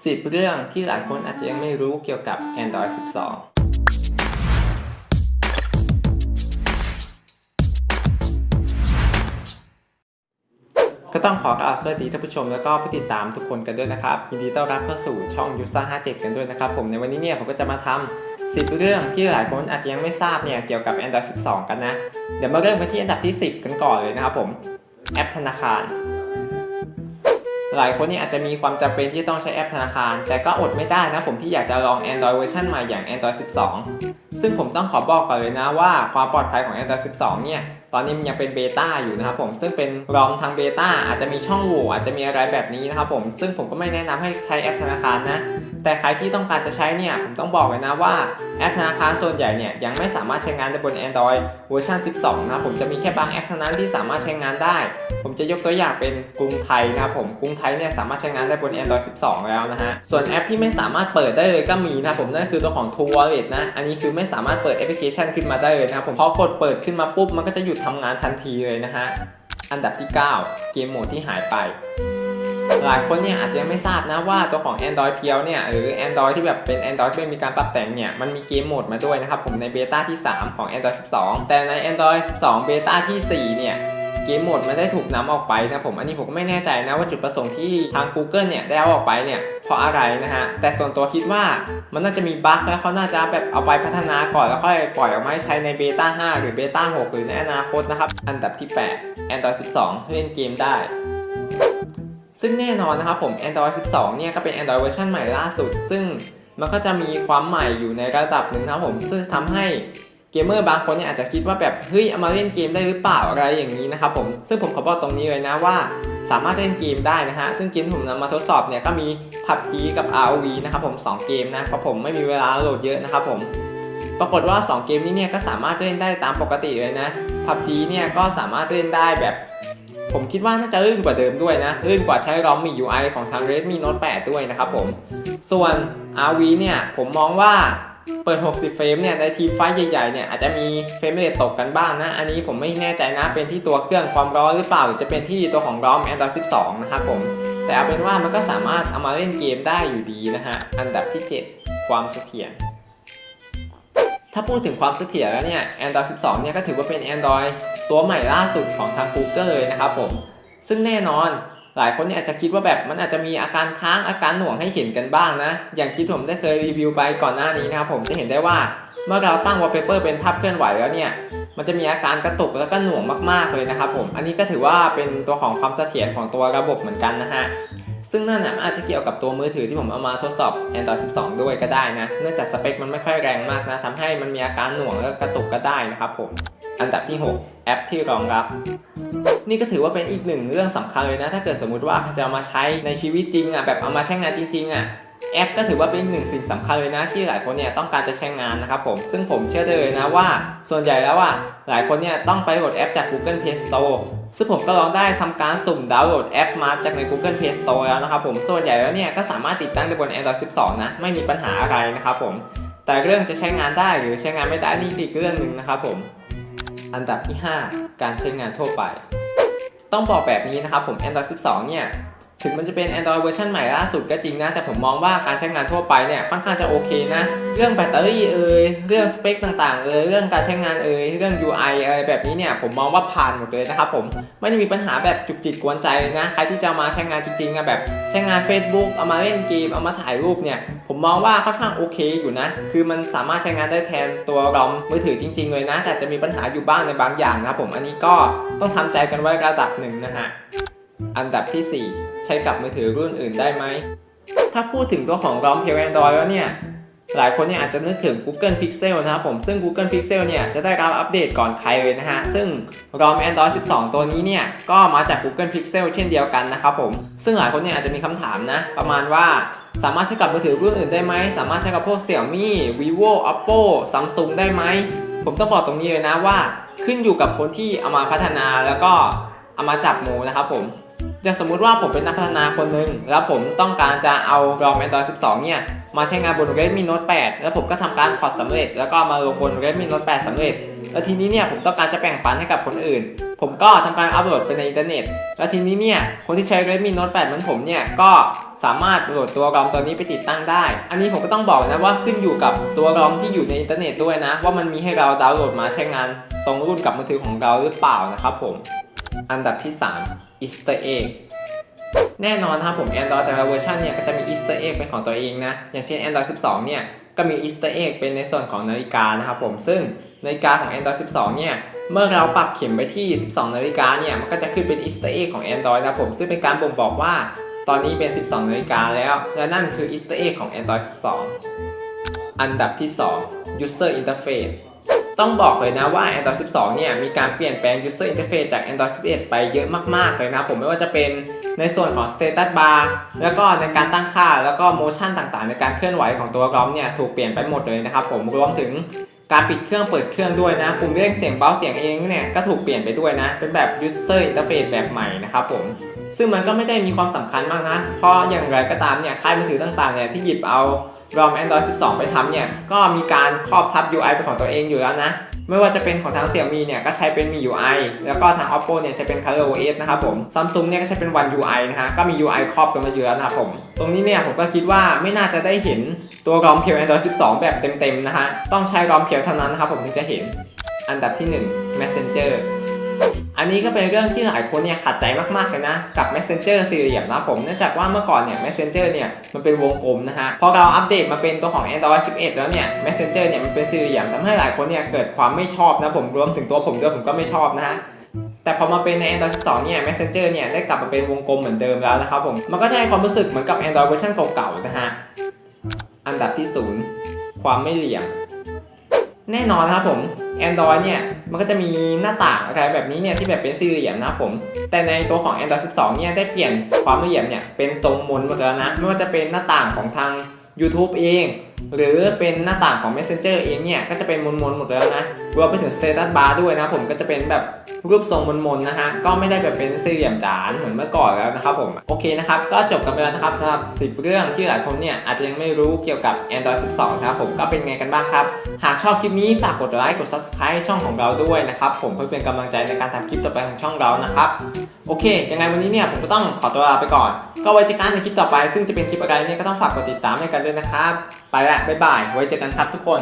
10 เรื่องที่หลายคนอาจจะยังไม่รู้เกี่ยวกับ Android 12ก็ต้องขอกล่าวสวัสดีท่านผู้ชมแล้วก็ผู้ติดตามทุกคนกันด้วยนะครับ ยินดีต้อนรับเข้าสู่ช่องยูซ่า57 กันด้วยนะครับ ผมในวันนี้เนี่ยผมก็จะมาทำ10 เรื่องที่หลายคนอาจจะยังไม่ทราบเนี่ยเกี่ยวกับ Android 12 กันนะ เดี๋ยวมาเริ่มกันที่อันดับที่ 10 กันก่อนเลยนะครับผม แอปธนาคาร หลายคนเนี่ยอาจจะมีความจำเป็นที่ต้องใช้แอปธนาคาร แต่ก็อดไม่ได้นะผมที่อยากจะลอง Android เวอร์ชันใหม่อย่าง Android 12 ซึ่งผมต้องขอบอกก่อนเลยนะว่าความปลอดภัยของ Android 12 เนี่ย ตอนนี้มันยังเป็นเบต้าอยู่นะครับผมซึ่งเป็นรอมทางเบต้าอาจจะมีช่องโหว่อาจจะมีอะไรแบบนี้นะครับผมซึ่งผมก็ไม่แนะนำให้ใช้แอปธนาคารนะแต่ใครที่ต้องการจะใช้เนี่ยผมต้องบอกเลยนะว่าแอปธนาคารส่วนใหญ่เนี่ยยังไม่สามารถใช้งานได้บน Android เวอร์ชัน12 นะผมจะมีแค่บางแอปเท่านั้นที่สามารถใช้งานได้ ผมจะยกตัวอย่างเป็นกรุงไทยนะครับผมกรุงไทยเนี่ยสามารถใช้งานได้บน Android 12 แล้วนะฮะส่วนแอปที่ไม่สามารถเปิดได้เลยก็มีนะครับผมนั่นคือตัวของ True Wallet นะอันนี้คือไม่สามารถเปิดแอปพลิเคชันขึ้นมาได้เลยนะผมพอกดเปิดขึ้นมาปุ๊บมันก็จะหยุดทำงานทันทีเลยนะฮะ อันดับที่ 9 เกมโหมดที่หายไป หลายคนเนี่ยอาจจะยังไม่ทราบนะว่าตัวของ Android เพียวเนี่ยหรือ Android ที่แบบเป็น Android ที่ไม่มีการปรับแต่งเนี่ยมันมีเกมโหมดมาด้วยนะครับผมในเบต้าที่ 3 ของ Android 12 แต่ใน Android 12 เบต้าที่ 4 เนี่ย เกมโหมดมันได้ถูกนำออกไปนะผมอันนี้ผมก็ไม่แน่ใจนะว่าจุดประสงค์ที่ทาง Google เนี่ยได้เอาออกไปเนี่ยเพราะอะไรนะฮะแต่ส่วนตัวคิดว่ามันน่าจะมีบั๊กแล้วเขาน่าจะแบบเอาไปพัฒนาก่อนแล้วค่อยปล่อยออกมาให้ใช้ในเบต้า5หรือเบต้า6หรือในอนาคตนะครับอันดับที่ 8 Android 12 เล่นเกมได้ซึ่งแน่นอนนะครับผม Android 12 เนี่ยก็เป็น Android เวอร์ชันใหม่ล่าสุด ซึ่งมันก็จะมีความใหม่อยู่ในระดับหนึ่งนะครับผม ซึ่งทำให้ เกมเมอร์บางคนเนี่ยอาจจะคิดว่าแบบเฮ้ยเอามาเล่นเกมได้หรือเปล่าอะไรอย่างนี้นะครับผมซึ่งผมขอบอกตรงนี้เลยนะว่า สามารถเล่นเกมได้นะฮะซึ่งเกมที่ผมนำมาทดสอบเนี่ยก็มี PUBG กับ ROV นะครับผม2เกมนะเพราะผมไม่มีเวลาโหลดเยอะนะครับผมปรากฏว่า 2 เกมนี้เนี่ยก็สามารถเล่นได้ตามปกติเลยนะ PUBG เนี่ยก็สามารถเล่นได้แบบ ผมคิดว่าน่าจะลื่นกว่าเดิมด้วยนะลื่นกว่าใช้ ROM มี UI ของทาง Redmi Note 8 ด้วยนะครับผมส่วน RV เนี่ยผมมองว่า เปิด 60 เฟรมเนี่ยในทีมไฟใหญ่ๆเนี่ยอาจจะมีเฟรมเรทตกกันบ้างนะ อันนี้ผมไม่แน่ใจนะเป็นที่ตัวเครื่องความร้อนหรือเปล่าหรือจะเป็นที่ตัวของ ROM Android 12 นะครับผม แต่เอาเป็นว่ามันก็สามารถเอามาเล่นเกมได้อยู่ดีนะฮะ อันดับที่ 7 ความเสถียรถ้าพูดถึงความเสถียรแล้วเนี่ย Android 12 เนี่ยก็ถือว่าเป็น Android ตัวใหม่ล่าสุดของทาง Google เลยนะครับผม ซึ่งแน่นอน หลายคนเนี่ยอาจจะคิดว่าแบบมันอาจจะมีอาการค้างอาการหน่วงให้เห็นกันบ้างนะ อย่างที่ผมได้เคยรีวิวไปก่อนหน้านี้นะครับผมจะเห็นได้ว่าเมื่อเราตั้ง wallpaper เป็นภาพเคลื่อนไหวแล้วเนี่ยมันจะมีอาการกระตุกแล้วก็หน่วงมากๆเลยนะครับผมอันนี้ก็ถือว่าเป็นตัวของความเสถียรของตัวระบบเหมือนกันนะฮะซึ่งนั่นน่ะมันอาจจะเกี่ยวกับตัวมือถือที่ผมเอามาทดสอบ Android 12 ด้วยก็ได้นะ เนื่องจากสเปคมันไม่ค่อยแรงมากนะทำให้มันมีอาการหน่วงแล้วก็กระตุกก็ได้นะครับผม อันดับที่ 6 แอปที่รองรับ นี่ก็ถือว่าเป็นอีกหนึ่งเรื่องสำคัญเลยนะ ถ้าเกิดสมมุติว่าจะเอามาใช้ในชีวิตจริงอะแบบเอามาใช้งานจริงๆอะแอปก็ถือว่าเป็นอีกหนึ่งสิ่งสำคัญเลยนะที่หลายคนเนี่ยต้องการจะใช้งานนะครับผมซึ่งผมเชื่อได้เลยนะว่า ส่วนใหญ่แล้วอะหลายคนเนี่ยต้องไปโหลดแอปจาก Google Play Store ซึ่งผมก็ลองได้ทำการสุ่มดาวน์โหลดแอปมาจากใน Google Play Store แล้วนะครับผมส่วนใหญ่แล้วเนี่ยก็สามารถติดตั้งได้บน Android 12 นะไม่มีปัญหาอะไรนะครับผมแต่เรื่องจะใช้งานได้หรือใช้งานไม่ได้นี่อีกเรื่องหนึ่งนะครับผม อันดับที่ 5 การใช้งานทั่วไป ต้องบอกแบบนี้นะครับผม Android 12 เนี่ย ถึงมันจะเป็น Android เวอร์ชันใหม่ล่าสุดก็จริงนะ แต่ผมมองว่าการใช้งานทั่วไปเนี่ยค่อนข้างจะโอเคนะ เรื่องแบตเตอรี่เอ่ยเรื่องสเปคต่างๆเอ่ยเรื่องการใช้งานเอ่ยเรื่อง UI อะไรแบบนี้เนี่ยผมมองว่าผ่านหมดเลยนะครับผมไม่ได้มีปัญหาแบบจุกจิกกวนใจเลยนะใครที่จะมาใช้งานจริงๆอะแบบใช้งาน Facebook เอามาเล่นเกมเอามาถ่ายรูปเนี่ยผมมองว่าค่อนข้างโอเคอยู่นะ คือมันสามารถใช้งานได้แทนตัวรอมมือถือจริง ๆ เลยนะ แต่จะมีปัญหาอยู่บ้างในบางอย่างนะผมอันนี้ก็ต้องทำใจกันไว้ระดับหนึ่งนะฮะ อันดับที่ 4 ใช้กับมือถือรุ่นอื่นได้ไหม ถ้าพูดถึงตัวของรอมเพียว Android แล้วเนี่ย หลายคนเนี่ยอาจจะนึกถึง Google Pixel นะครับผม ซึ่ง Google Pixel เนี่ยจะได้รับอัปเดตก่อนใครเลยนะฮะ ซึ่ง ROM Android 12 ตัวนี้เนี่ย ก็มาจาก Google Pixel เช่นเดียวกันนะครับผม ซึ่งหลายคนเนี่ยอาจจะมีคำถามนะ ประมาณว่าสามารถใช้กับมือถือรุ่นอื่นได้ไหม สามารถใช้กับพวก Xiaomi Vivo Oppo Samsung ได้ไหม ผมต้องบอกตรงนี้เลยนะว่า ขึ้นอยู่กับคนที่เอามาพัฒนาแล้วก็เอามาจับหมูนะครับผม อย่างสมมุติว่าผมเป็นนักพัฒนาคนหนึ่งแล้วผมต้องการจะเอา ROM Android 12 เนี่ย มาใช้งานบน Redmi Note 8 แล้วผมก็ทำการพอร์ตสำเร็จ แล้วก็มาลงบน Redmi Note 8สำเร็จ แล้วทีนี้เนี่ยผมต้องการจะแบ่งปันให้กับคนอื่น ผมก็ทำการอัปโหลดไปในอินเทอร์เน็ต แล้วทีนี้เนี่ยคนที่ใช้ Redmi Note 8 เหมือนผมเนี่ยก็สามารถโหลดตัวรอมตัวนี้ไปติดตั้งได้ อันนี้ผมก็ต้องบอกนะว่าขึ้นอยู่กับตัวรอมที่อยู่ในอินเทอร์เน็ตด้วยนะ ว่ามันมีให้เราดาวน์โหลดมาใช้งานตรงรุ่นกับมือถือของเราหรือเปล่านะครับผม อันดับที่ 3 Easter egg แน่นอนครับผม Android แต่ละเวอร์ชันเนี่ยก็จะมี Easter egg เป็นของตัวเองนะ อย่างเช่น Android 12 เนี่ย ก็มี Easter egg เป็นในส่วนของนาฬิกานะครับผม ซึ่งนาฬิกาของ Android 12 เนี่ย เมื่อเราปรับเข็มไปที่ 12 นาฬิกาเนี่ย มันก็จะขึ้นเป็น Easter egg ของ Android นะครับผม ซึ่งเป็นการบ่งบอกว่า ตอนนี้เป็น 12 นาฬิกาแล้ว และนั่นคือ Easter egg ของ Android 12 อันดับที่ 2 User Interface ต้องบอกเลยนะว่า Android 12 เนี่ยมีการเปลี่ยนแปลง User Interface จาก Android 11 ไปเยอะมากๆเลยนะผมไม่ว่าจะเป็นในส่วนของ Status Bar แล้วก็ในการตั้งค่าแล้วก็ Motion ต่างๆ ในการเคลื่อนไหวของตัวรอมเนี่ยถูกเปลี่ยนไปหมดเลยนะครับผมรวมถึงการปิดเครื่องเปิดเครื่องด้วยนะปุ่มเร่งเสียงเบาเสียงเองเนี่ยก็ถูกเปลี่ยนไปด้วยนะ เป็นแบบ User Interface แบบใหม่นะครับผมซึ่งมันก็ไม่ได้มีความสำคัญมากนะ เพราะอย่างไรก็ตามเนี่ยค่ายมือถือต่างๆเนี่ยที่หยิบเอา ROM Android 12 ไปทำเนี่ย ก็มีการครอบทับ UI เป็นของตัวเองอยู่แล้วนะ ไม่ว่าจะเป็นของทาง Xiaomi เนี่ยก็ใช้เป็นมี UI แล้วก็ทาง Oppo เนี่ยใช้เป็น ColorOS นะครับผม Samsung เนี่ยก็ใช้เป็น One UI นะฮะ ก็มี UI ครอบกันมาเยอะนะครับผม ตรงนี้เนี่ยผมก็คิดว่าไม่น่าจะได้เห็นตัว ROM เพียว Android 12 แบบเต็มๆนะฮะ ต้องใช้ ROM เพียวเท่านั้นนะครับผมถึงจะเห็น อันดับที่ 1 Messenger อันนี้ก็เป็นเรื่องที่หลายคนเนี่ยขัดใจมากๆเลยนะ กับ Messenger สี่เหลี่ยมนะครับผมเนื่องจากว่าเมื่อก่อนเนี่ย Messenger เนี่ยมันเป็นวงกลมนะฮะพอเราอัปเดตมาเป็นตัวของ Android 11 แล้วเนี่ย Messenger เนี่ยมันเป็นสี่เหลี่ยมทำให้หลายคนเนี่ยเกิดความไม่ชอบนะผมรวมถึงตัวผมด้วยผมก็ไม่ชอบนะฮะแต่พอมาเป็นใน Android 12 เนี่ย Messenger เนี่ยได้กลับมาเป็นวงกลมเหมือนเดิมแล้วนะครับผมมันก็จะให้ความรู้สึกเหมือนกับ Android เวอร์ชันเก่าๆนะฮะอันดับที่ 0 ความไม่เหลี่ยม แน่นอนนะครับผม Android เนี่ยมันก็จะมีหน้าต่างอะไรแบบนี้เนี่ยที่แบบเป็นสี่เหลี่ยมนะผม แต่ในตัวของ Android 12 เนี่ยได้เปลี่ยนความเหลี่ยมเนี่ยเป็นทรงมนหมดแล้วนะไม่ว่าจะเป็นหน้าต่างของทาง YouTube เอง หรือเป็นหน้าต่างของ Messenger เองเนี่ย ก็จะเป็นมนๆหมดแล้วนะรวมไปถึง Status Bar ด้วยนะผมก็จะเป็นแบบรูปทรงมนๆนะฮะ ก็ไม่ได้แบบเป็นสี่เหลี่ยมจานเหมือนเมื่อก่อนแล้วนะครับผม โอเคนะครับ ก็จบกันไปแล้วนะครับสำหรับ 10 เรื่องที่หลายคนเนี่ย อาจจะยังไม่รู้เกี่ยวกับ Android 12 นะครับผมก็เป็นไงกันบ้างครับ หากชอบคลิปนี้ฝากกดไลค์กด Subscribe ช่องของเราด้วยนะครับ ผมเพื่อเป็นกำลังใจในการทำคลิปต่อไปของช่องเรานะครับโอเค ยังไงวันนี้เนี่ยผมก็ต้องขอตัวลาไปก่อน ก็ไว้เจอกันในคลิปต่อไป ซึ่งจะเป็นคลิปอะไรเนี่ยก็ต้องฝากกดติดตามให้กันด้วยนะครับไปละบ๊ายบายไว้เจอกันครับทุกคน